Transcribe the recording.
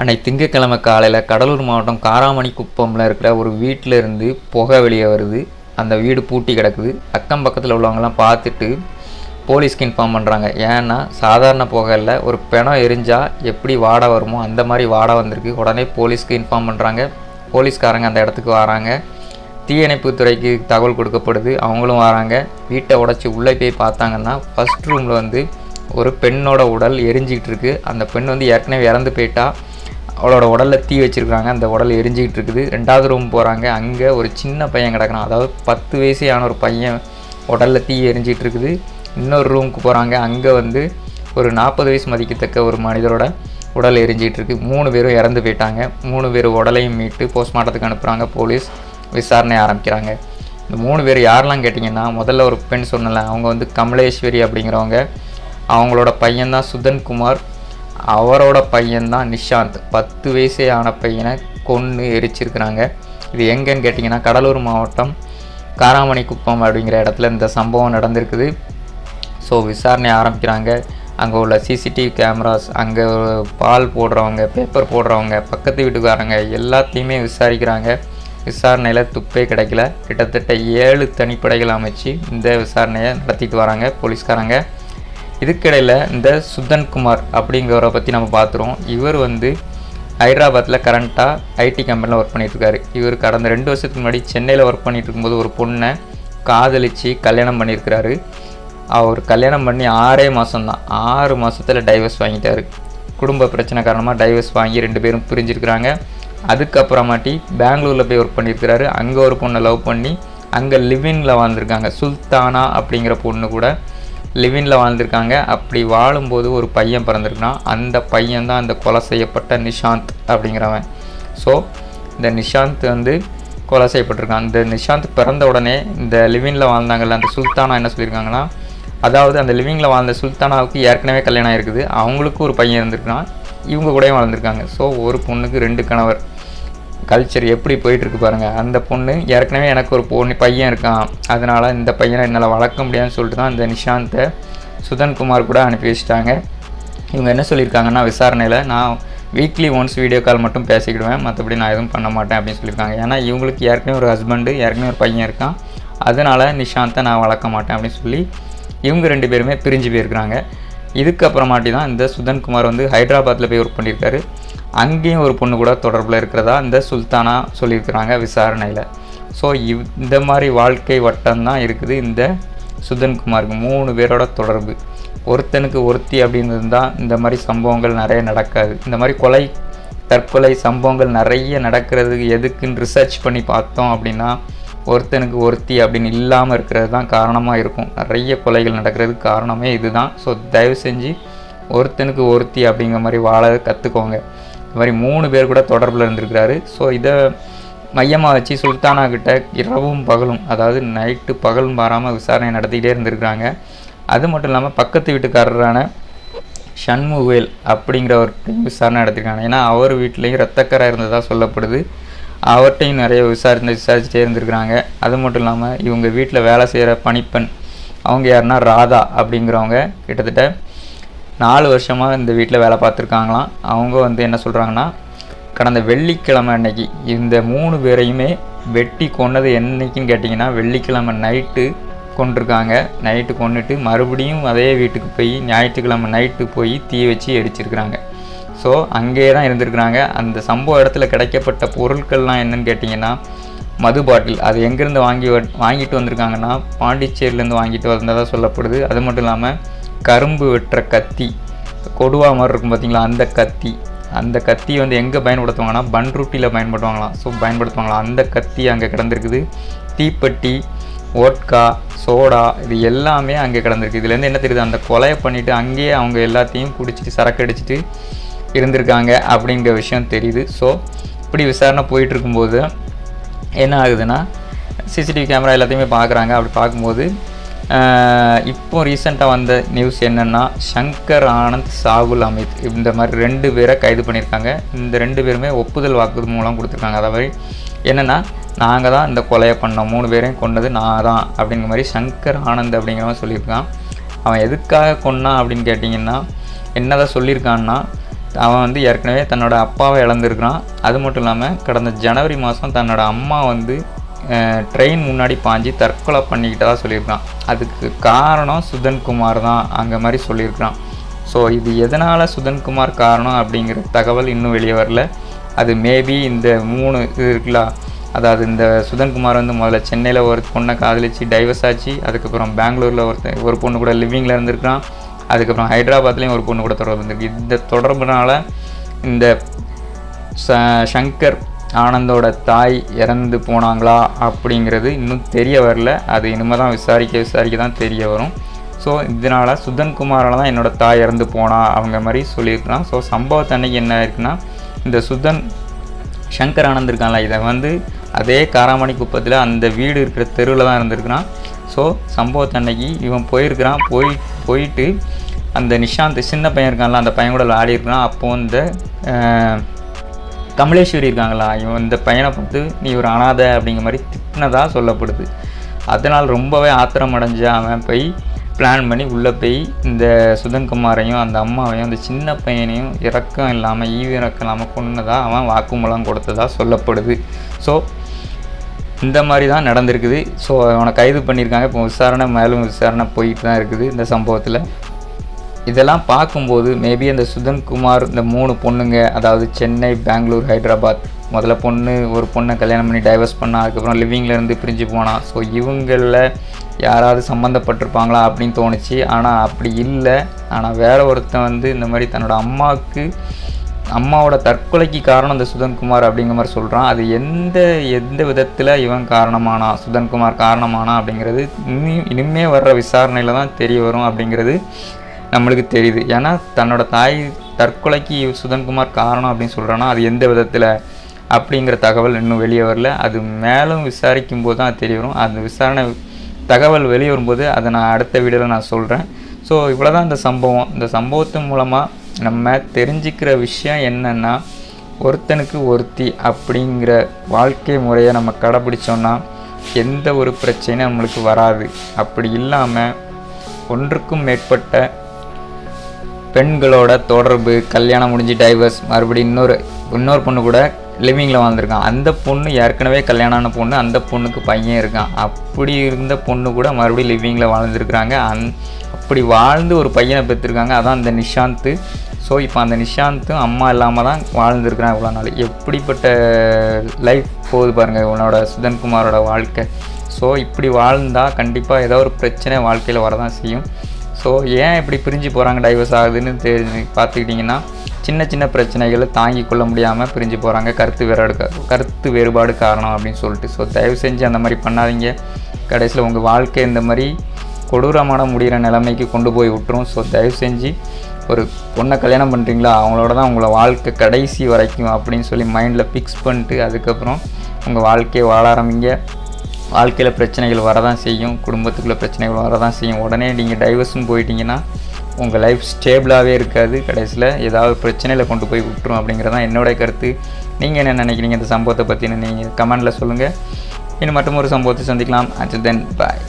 அன்னைக்கு திங்கக்கிழமை காலையில் கடலூர் மாவட்டம் காராமணி குப்பம்ல இருக்கிற ஒரு வீட்டில் இருந்து புகை வெளியே வருது. அந்த வீடு பூட்டி கிடக்குது. அக்கம் பக்கத்தில் உள்ளவங்கலாம் பார்த்துட்டு போலீஸ்க்கு இன்ஃபார்ம் பண்ணுறாங்க ஏன்னா சாதாரண புகை இல்லை. ஒரு பிணம் எரிஞ்சால் எப்படி வாடை வருமோ அந்த மாதிரி வாடை வந்திருக்கு. உடனே போலீஸ்க்கு இன்ஃபார்ம் பண்ணுறாங்க போலீஸ்காரங்க அந்த இடத்துக்கு வராங்க. தீயணைப்பு துறைக்கு தகவல் கொடுக்கப்படுது. அவங்களும் வராங்க. வீட்டை உடச்சி உள்ளே போய் பார்த்தாங்கன்னா ஃபர்ஸ்ட் ரூமில் வந்து ஒரு பெண்ணோட உடல் எரிஞ்சிக்கிட்டு இருக்கு. அந்த பெண் வந்து ஏற்கனவே இறந்து போயிட்டா. அவளோட உடலில் தீ வச்சுருக்காங்க. அந்த உடல் எரிஞ்சிக்கிட்டு இருக்குது. ரெண்டாவது ரூம் போகிறாங்க அங்கே ஒரு சின்ன பையன் கிடக்கிறான். அதாவது பத்து வயசையான ஒரு பையன் உடலில் தீ எரிஞ்சிக்கிட்டு இருக்குது. இன்னொரு ரூமுக்கு போகிறாங்க அங்கே வந்து ஒரு நாற்பது வயசு மதிக்கத்தக்க ஒரு மனிதரோட உடல் எரிஞ்சிக்கிட்டு இருக்குது மூணு பேரும் இறந்து போயிட்டாங்க. மூணு பேர் உடலையும் மீட்டு போஸ்ட்மார்ட்டத்துக்கு அனுப்புகிறாங்க போலீஸ் விசாரணை ஆரம்பிக்கிறாங்க. இந்த மூணு பேர் யாரெல்லாம் கேட்டிங்கன்னா முதல்ல ஒரு பெண் சொன்னல அவங்க வந்து கமலேஸ்வரி அப்படிங்கிறவங்க. அவங்களோட பையன்தான் சுதன்குமார். அவரோட பையன்தான் நிஷாந்த். பத்து வயசே ஆன பையனை கொன்று எரிச்சிருக்கிறாங்க. இது எங்கன்னு கேட்டிங்கன்னா கடலூர் மாவட்டம் காராமணி குப்பம் அப்படிங்கிற இடத்துல இந்த சம்பவம் நடந்திருக்குது. ஸோ விசாரணை ஆரம்பிக்கிறாங்க. அங்கே உள்ள சிசிடிவி கேமராஸ் அங்கே பால் போடுறவங்க பேப்பர் போடுறவங்க பக்கத்து வீட்டுக்காரங்க எல்லாத்தையுமே விசாரிக்கிறாங்க. விசாரணையில் துப்பே கிடைக்கல. கிட்டத்தட்ட ஏழு தனிப்படைகள் அமைச்சு இந்த விசாரணையை நடத்திட்டு வராங்க போலீஸ்காரங்க. இதுக்கிடையில் இந்த சுதன்குமார் அப்படிங்கிறவரை பற்றி நம்ம பார்த்துருவோம் இவர் வந்து ஹைதராபாத்தில் கரண்ட்டாக ஐடி கம்பெனியில் ஒர்க் பண்ணிகிட்ருக்காரு இவர் கடந்த ரெண்டு வருஷத்துக்கு முன்னாடி சென்னையில் ஒர்க் பண்ணிட்டு இருக்கும்போது ஒரு பொண்ணை காதலித்து கல்யாணம் பண்ணியிருக்கிறாரு. அவர் கல்யாணம் பண்ணி ஆறே மாதம்தான் ஆறு மாதத்தில் டைவர்ஸ் வாங்கிட்டார். குடும்ப பிரச்சனை காரணமாக டைவர்ஸ் வாங்கி ரெண்டு பேரும் பிரிஞ்சிருக்கிறாங்க. அதுக்கப்புறமாட்டி பெங்களூரில் போய் ஒர்க் பண்ணியிருக்கிறாரு. அங்கே ஒரு பொண்ணை லவ் பண்ணி அங்கே லிவின்ல வாழ்ந்திருக்காங்க. சுல்தானா அப்படிங்கிற பொண்ணு கூட லிவினில் வாழ்ந்திருக்காங்க. அப்படி வாழும்போது ஒரு பையன் பிறந்திருக்கான் அந்த பையன் தான் அந்த கொலை செய்யப்பட்ட நிஷாந்த் அப்படிங்கிறவன். ஸோ இந்த நிஷாந்த் வந்து கொலை செய்யப்பட்டிருக்கான். இந்த நிஷாந்த் பிறந்த உடனே இந்த லிவினில் வாழ்ந்தாங்கல்ல அந்த சுல்தானா என்ன சொல்லியிருக்காங்கன்னா அதாவது அந்த லிவிங்கில் வாழ்ந்த சுல்தானாவுக்கு ஏற்கனவே கல்யாணம் இருக்குது அவங்களுக்கும் ஒரு பையன் இருந்திருக்கான் இவங்க கூடயும் வாழ்ந்திருக்காங்க. ஸோ ஒரு பொண்ணுக்கு ரெண்டு கணவர். கல்ச்சர் எப்படி போயிட்டுருக்கு பாருங்கள் அந்த பொண்ணு ஏற்கனவே எனக்கு ஒரு பொண்ணு பையன் இருக்கான். அதனால் இந்த பையனை என்னால் வளர்க்க முடியாதுன்னு சொல்லிட்டு தான் இந்த நிஷாந்தை சுதன்குமார் கூட அனுப்பி வச்சிட்டாங்க. இவங்க என்ன சொல்லியிருக்காங்கன்னா விசாரணையில் நான் வீக்லி ஒன்ஸ் வீடியோ கால் மட்டும் பேசிக்கிடுவேன். மற்றபடி நான் எதுவும் பண்ண மாட்டேன் அப்படின்னு சொல்லியிருக்காங்க. ஏன்னா இவங்களுக்கு ஏற்கனவே ஒரு ஹஸ்பண்டு ஏற்கனவே ஒரு பையன் இருக்கான். அதனால் நிஷாந்தை நான் வளர்க்க மாட்டேன் அப்படின்னு சொல்லி இவங்க ரெண்டு பேருமே பிரிஞ்சு போயிருக்கிறாங்க. இதுக்கப்புறமாட்டி தான் இந்த சுதன்குமார் வந்து ஹைதராபாத்தில் போய் ஒர்க் பண்ணியிருக்காரு. அங்கேயும் ஒரு பொண்ணு கூட தொடர்பில் இருக்கிறதா இந்த சுல்தானா சொல்லியிருக்கிறாங்க விசாரணையில். ஸோ இவ் இந்த மாதிரி வாழ்க்கை வட்டம் தான் இருக்குது இந்த சுதன்குமாருக்கு. மூணு பேரோட தொடர்பு. ஒருத்தனுக்கு ஒருத்தி அப்படின்னு இருந்தால் இந்த மாதிரி சம்பவங்கள் நிறைய நடக்காது. இந்த மாதிரி கொலை தற்கொலை சம்பவங்கள் நிறைய நடக்கிறதுக்கு எதுக்குன்னு ரிசர்ச் பண்ணி பார்த்தோம் அப்படின்னா ஒருத்தனுக்கு ஒருத்தி அப்படின்னு இல்லாமல் இருக்கிறது தான் காரணமாக இருக்கும். நிறைய கொலைகள் நடக்கிறதுக்கு காரணமே இதுதான். ஸோ தயவு செஞ்சு ஒருத்தனுக்கு ஒருத்தி அப்படிங்கிற மாதிரி வாழ கற்றுக்கோங்க இந்த மாதிரி மூணு பேர் கூட தொடர்பில் இருந்திருக்கிறாரு. ஸோ இதை மையமாக வச்சு சுல்தானா கிட்ட இரவும் பகலும் அதாவது நைட்டு பகலும் மாறாமல் விசாரணை நடத்திக்கிட்டே இருந்திருக்கிறாங்க. அது மட்டும் இல்லாமல் பக்கத்து வீட்டுக்காரரான ஷண்முவேல் அப்படிங்கிற ஒரு விசாரணை நடத்திருக்காங்க. ஏன்னா அவர் வீட்லேயும் ரத்தக்கரை இருந்ததாக சொல்லப்படுது. அவர்கிட்டையும் நிறைய விசாரித்து விசாரிச்சுட்டே இருந்திருக்கிறாங்க. அது மட்டும் இல்லாமல் இவங்க வீட்டில் வேலை செய்கிற பணிப்பெண் அவங்க யாருன்னா ராதா அப்படிங்கிறவங்க கிட்டத்தட்ட நாலு வருஷமாக இந்த வீட்டில் வேலை பார்த்துருக்காங்களாம். அவங்க வந்து என்ன சொல்கிறாங்கன்னா கடந்த வெள்ளிக்கிழமை அன்னைக்கு இந்த மூணு பேரையுமே வெட்டி கொன்னது என்னைக்குன்னு கேட்டிங்கன்னா வெள்ளிக்கிழமை நைட்டு கொண்டிருக்காங்க. நைட்டு கொண்டுட்டு மறுபடியும் அதே வீட்டுக்கு போய் ஞாயிற்றுக்கிழமை நைட்டு போய் தீ வச்சு எரிச்சிருக்கிறாங்க. ஸோ அங்கேயே தான் இருந்திருக்கிறாங்க. அந்த சம்பவ இடத்துல கிடைக்கப்பட்ட பொருட்கள்லாம் என்னன்னு கேட்டிங்கன்னா மது பாட்டில். அது எங்கேருந்து வாங்கி வாங்கிட்டு வந்திருக்காங்கன்னா பாண்டிச்சேரியிலேருந்து வாங்கிட்டு வந்ததாக சொல்லப்படுது. அது மட்டும் இல்லாமல் கரும்பு வெட்டுற கத்தி கொடுவா மாதிரி இருக்கும் பார்த்தீங்களா அந்த கத்தி. அந்த கத்தி வந்து எங்கே பயன்படுத்துவாங்கன்னா பன்ரூட்டியில் பயன்படுத்துவாங்களாம். ஸோ பயன்படுத்துவாங்களாம் அந்த கத்தி அங்கே கிடந்திருக்குது. தீப்பெட்டி ஓட்கா சோடா இது எல்லாமே அங்கே கிடந்திருக்கு. இதுலேருந்து என்ன தெரியுது? அந்த கொலையை பண்ணிவிட்டு அங்கேயே அவங்க எல்லாத்தையும் குடிச்சிட்டு சரக்கு அடிச்சிட்டு இருந்திருக்காங்க அப்படிங்கிற விஷயம் தெரியுது. ஸோ இப்படி விசாரணை போயிட்டுருக்கும்போது என்ன ஆகுதுன்னா சிசிடிவி கேமரா எல்லாத்தையுமே பார்க்குறாங்க. அப்படி பார்க்கும்போது இப்போ ரீசெண்டாக வந்த நியூஸ் என்னென்னா சங்கர் ஆனந்த் சாகுல் அமித் இந்த மாதிரி ரெண்டு பேரை கைது பண்ணியிருக்காங்க. இந்த ரெண்டு பேருமே ஒப்புதல் வாக்கு மூலம் கொடுத்துருக்காங்க. அதாவது என்னென்னா நாங்கள் தான் இந்த கொலையை பண்ணோம். மூணு பேரையும் கொண்டது நான் தான் அப்படிங்கிற மாதிரி சங்கர் ஆனந்த் அப்படிங்கிறவன் சொல்லியிருக்கான். அவன் எதுக்காக கொன்னான் அப்படின்னு கேட்டிங்கன்னா என்னதான் சொல்லியிருக்கான்னா அவன் வந்து ஏற்கனவே தன்னோட அப்பாவை இழந்திருக்கிறான். அது மட்டும் இல்லாமல் கடந்த ஜனவரி மாதம் தன்னோட அம்மா வந்து ட்ரெயின் முன்னாடி பாஞ்சு தற்கொலை பண்ணிக்கிட்டதா சொல்லியிருக்கான் அதுக்கு காரணம் சுதன்குமார் தான் அங்கே மாதிரி சொல்லியிருக்கிறான். ஸோ இது எதனால் சுதன்குமார் காரணம் அப்படிங்கிற தகவல் இன்னும் வெளியே வரல. அது மேபி இந்த மூணு இது இருக்குல்ல அதாவது இந்த சுதன்குமார் வந்து முதல்ல சென்னையில் ஒரு பொண்ணை காதலிச்சு டைவர்ஸ் ஆச்சு. அதுக்கப்புறம் பெங்களூரில் ஒருத்தன் ஒரு பொண்ணு கூட லிவிங்கில் இருந்திருக்கான் அதுக்கப்புறம் ஹைதராபாத்லேயும் ஒரு பொண்ணு கூட தொடர்பு வந்திருக்கு இந்த தொடர்புனால் இந்த ச சங்கர் ஆனந்தோட தாய் இறந்து போனாங்களா அப்படிங்கிறது இன்னும் தெரிய வரல. அது இனிமேல் தான் விசாரிக்க விசாரிக்க தான் தெரிய வரும். ஸோ இதனால் சுதன் குமாரால் தான் என்னோடய தாய் இறந்து போனா அவங்க மாதிரி சொல்லியிருக்கலாம். ஸோ சம்பவத்தை அன்னைக்கு என்ன இருக்குன்னா இந்த சுதன் சங்கர் ஆனந்த் இருக்கான்ல இதை வந்து அதே காராமணி குப்பத்தில் அந்த வீடு இருக்கிற தெருவில் தான் இருந்திருக்கிறான். ஸோ சம்பவத்தை அன்னைக்கு இவன் போயிருக்கிறான். போய் போயிட்டு அந்த நிஷாந்த் சின்ன பையன் இருக்கான்ல அந்த பையன் கூட விளையாடிருக்கான் அப்போது இந்த கமலேஸ்வரி இருக்காங்களா இவன் இந்த பையனை பார்த்து நீ ஒரு அனாதை அப்படிங்கிற மாதிரி திட்டினதாக சொல்லப்படுது. அதனால் ரொம்பவே ஆத்திரம் அடைஞ்ச அவன் போய் பிளான் பண்ணி உள்ளே போய் இந்த சுதன்குமாரையும் அந்த அம்மாவையும் அந்த சின்ன பையனையும் இறக்கம் இல்லாமல் ஈவு இறக்கம் இல்லாமல் கொன்னதா அவன் வாக்குமூலம் கொடுத்ததாக சொல்லப்படுது. ஸோ இந்த மாதிரி தான் நடந்திருக்குது. ஸோ அவனை கைது பண்ணியிருக்காங்க. இப்போ விசாரணை மேலும் விசாரணை போயிட்டு தான் இருக்குது இந்த சம்பவத்தில். இதெல்லாம் பார்க்கும்போது மேபி அந்த சுதன்குமார் இந்த மூணு பொண்ணுங்க அதாவது சென்னை பெங்களூர் ஹைதராபாத் முதல்ல பொண்ணு ஒரு பொண்ணை கல்யாணம் பண்ணி டைவர்ஸ் பண்ணால் அதுக்கப்புறம் லிவிங்லேருந்து பிரிஞ்சு போனான் ஸோ இவங்களில் யாராவது சம்மந்தப்பட்டிருப்பாங்களா அப்படின்னு தோணுச்சு. ஆனால் அப்படி இல்லை. ஆனால் வேற ஒருத்தன் வந்து இந்த மாதிரி தன்னோட அம்மாவுக்கு அம்மாவோட தற்கொலைக்கு காரணம் இந்த சுதன்குமார் அப்படிங்கிற மாதிரி சொல்கிறான் அது எந்த எந்த விதத்தில் இவன் காரணமானா சுதன்குமார் காரணமானா அப்படிங்கிறது இனி இனிமே வர்ற விசாரணையில் தான் தெரிய வரும் அப்படிங்கிறது நம்மளுக்கு தெரியுது. ஏன்னா தன்னோட தாய் தற்கொலைக்கு சுதன்குமார் காரணம் அப்படின்னு சொல்கிறான்னா அது எந்த விதத்தில் அப்படிங்கிற தகவல் இன்னும் வெளியே வரல. அது மேலும் விசாரிக்கும் போது தான் தெரிய வரும். அந்த விசாரணை தகவல் வெளியே வரும்போது அதை நான் அடுத்த வீடியோவில் நான் சொல்கிறேன் ஸோ இவ்வளோ தான் இந்த சம்பவம். இந்த சம்பவத்தின் மூலமாக நம்ம தெரிஞ்சுக்கிற விஷயம் என்னென்னா ஒருத்தனுக்கு ஒருத்தி அப்படிங்கிற வாழ்க்கை முறையை நம்ம கடைப்பிடிச்சோன்னா எந்த ஒரு பிரச்சனையும் நம்மளுக்கு வராது. அப்படி இல்லாமல் ஒன்றுக்கும் மேற்பட்ட பெண்களோட தொடர்பு கல்யாணம் முடிஞ்சு டைவர்ஸ் மறுபடியும் இன்னொரு இன்னொரு பொண்ணு கூட லிவிங்கில் வாழ்ந்திருக்கான். அந்த பொண்ணு ஏற்கனவே கல்யாணம் பொண்ணு அந்த பொண்ணுக்கு பையன் இருக்கான். அப்படி இருந்த பொண்ணு கூட மறுபடியும் லிவிங்கில் வாழ்ந்துருக்குறாங்க. அந் அப்படி வாழ்ந்து ஒரு பையனை பெற்றிருக்காங்க. அதான் அந்த நிஷாந்த் ஸோ இப்போ அந்த நிஷாந்தும் அம்மா இல்லாமல் தான் வாழ்ந்துருக்குறான் இவ்வளோ நாள். எப்படிப்பட்ட லைஃப் போகுது பாருங்கள் உன்னோட சுதன்குமாரோட வாழ்க்கை. ஸோ இப்படி வாழ்ந்தால் கண்டிப்பாக ஏதோ ஒரு பிரச்சனை வாழ்க்கையில் வரதான் செய்யும். ஸோ ஏன் இப்படி பிரிஞ்சு போகிறாங்க டைவர்ஸ் ஆகுதுன்னு தெரிஞ்சு பார்த்துக்கிட்டிங்கன்னா சின்ன சின்ன பிரச்சனைகளை தாங்கி கொள்ள முடியாமல் பிரிஞ்சு போகிறாங்க கருத்து வேறுபாடு கருத்து வேறுபாடு காரணம் அப்படின்னு சொல்லிட்டு. ஸோ தயவு செஞ்சு அந்த மாதிரி பண்ணாதீங்க. கடைசியில் உங்கள் வாழ்க்கை இந்த மாதிரி கொடூரமான முடிகிற நிலைமைக்கு கொண்டு போய் விட்டுரும். ஸோ தயவு செஞ்சு ஒரு பொண்ணை கல்யாணம் பண்ணுறீங்களா அவங்களோட தான் உங்களை வாழ்க்கை கடைசி வரைக்கும் அப்படின்னு சொல்லி மைண்டில் ஃபிக்ஸ் பண்ணிட்டு அதுக்கப்புறம் உங்கள் வாழ்க்கையை வாழ ஆரம்பிங்க. வாழ்க்கையில் பிரச்சனைகள் வரதான் செய்யும். குடும்பத்துக்குள்ளே பிரச்சனைகள் வரதான் செய்யும். உடனே நீங்கள் டைவர்ஸ்னு போயிட்டீங்கன்னா உங்கள் லைஃப் ஸ்டேபிளாகவே இருக்காது. கடைசியில் ஏதாவது பிரச்சனையில் கொண்டு போய் விட்டுரும் அப்படிங்கிறதான் என்னோட கருத்து. நீங்கள் என்ன நினைக்கிறீங்க இந்த சம்பவத்தை பற்றின நீங்கள் கமெண்டில் சொல்லுங்கள் இன்னும் மட்டும் ஒரு சம்பவத்தை சந்திக்கலாம். And then bye